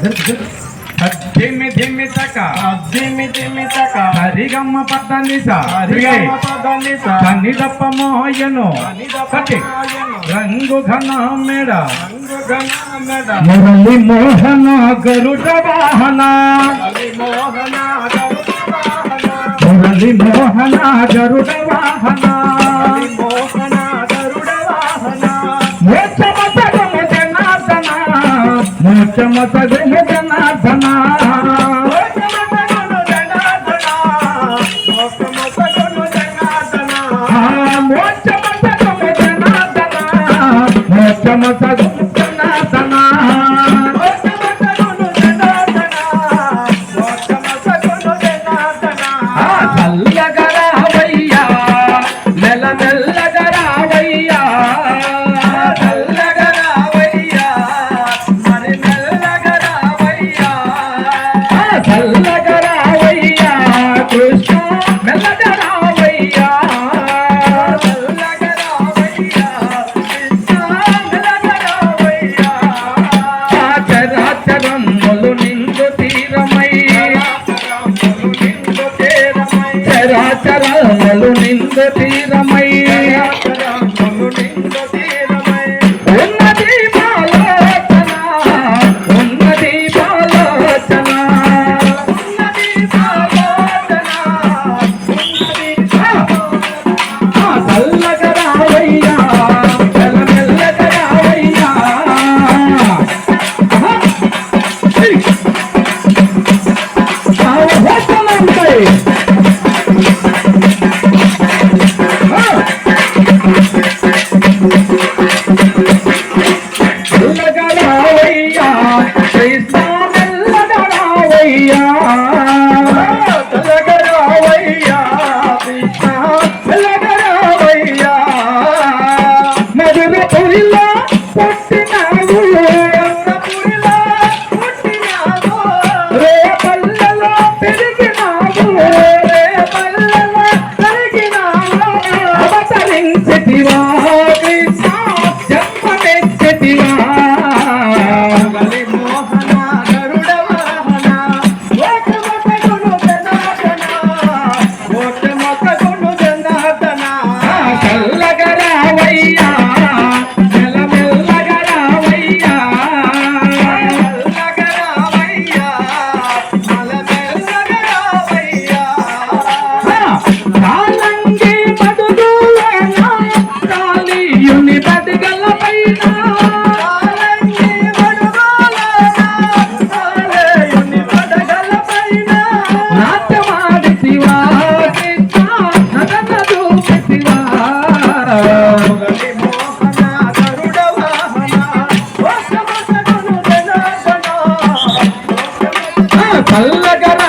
ధిమ్మి ధిమ్మి తక. దిమి దిమి తక. హరిగమ్మ పద్దని హరిగమ పదని స సన్ని దప్ప మోయను. సఖి రంగు ఘన మేడ. రంగు గణ మెడ. మురళి మోహన గరుడ వాహన. హరి మోహన గరుడ మురళి మోహన గరుడ వాహన. హరి చల్లగరావయ్యా చరాచరములు నిండు తీరమై. ఉన్నది బాలోచన ఉన్నది చల్లగరావయ్యా చల్లగరా